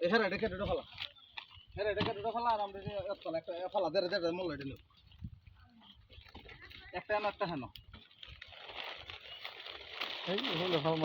এ হ্যাঁ এটা কেটে ফেলা হ্যাঁ এটা কেটে ফেলা আর আমরা যে একটা একটা ফেলা দেড় দেড় মোল্লা দিল একটা হেন একটা হেন এই হলো হালমা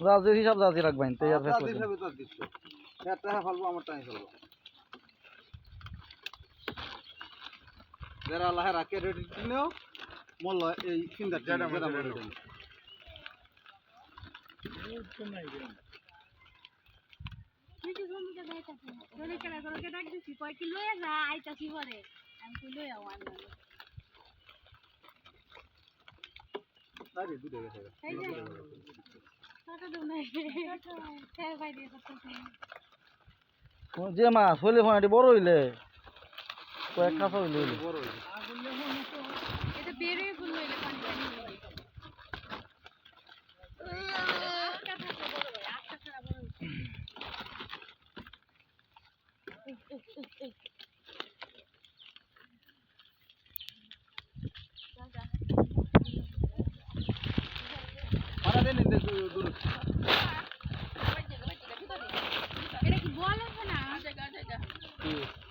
রাজির হিসাব রাজি রাখবেন হ্যাঁ, তো ইয়ার রাজির তো দিচ্ছ। একটা হ্যাঁ ফলবো আমার টাইম ফলবো যারা আল্লাহ রাখে রেডি দিনেও মল্ল এই চিন্তা যেটা যেটা মনে করি আইতাছি পরে আমি লই আওয়ান আরে দুটো গেছে যে মাছ হইলে ফোন এটি বড় হইলে। কয়েক কাঁচা হইলে বড় হইলে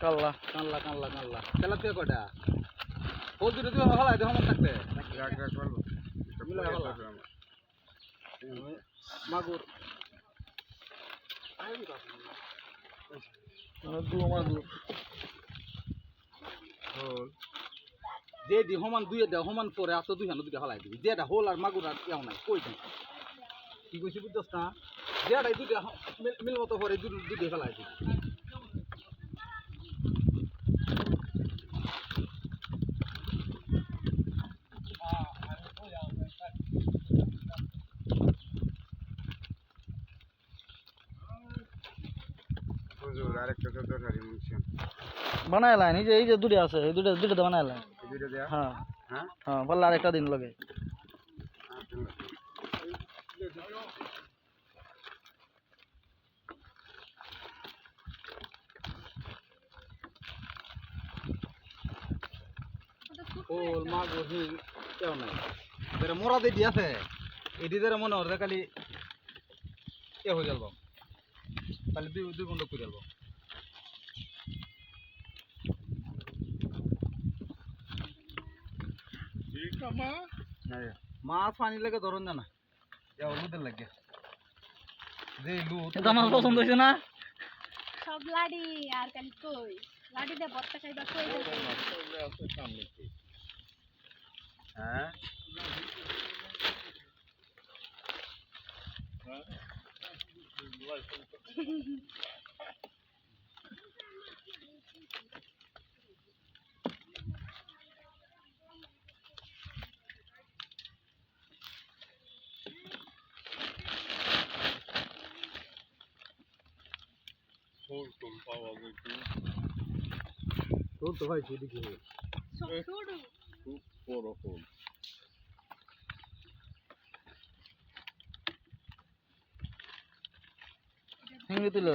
কাল্লা কাল্লা কাল্লা যে সমান দুই দে সমান পরে আছো দুই হানো দুটা হলাই দিবি যে হল আর মাগুর আর কেউ নাই কৈ দিবি কি কইছি বুঝছস না যেটা দুটা মিল মতো পরে দুটো দুটো ফেলাই দিবি হুজুর আরেকটা তো দরকারি মুনছেন বানায় লাইন এই যে এই যে দুটো আছে এই দুটো দুটো বানায় লাইন হ্যাঁ। হ্যাঁ? হ্যাঁ বললে আরেকটা দিন লগে। হোল মাগুর হিং কেউ নাই। এর মোরা দিদি আছে এটি ধরে মনে হচ্ছে খালি এ হয়ে যাব তাহলে দুই দুই বন্ধ করে যাব মাছ পানি লাগে ধরুন না না এ লুদের লাগে। যে লুদ আমার পছন্দ হয়েছে না? সব লাডি আর খালি কই? লাডি দিয়ে ভর্তা খাইবা কই? হ্যাঁ ছোট পাওয়া যায় তো ভাই সেদিকে ছোট বড় ফুল ভেঙে তুলে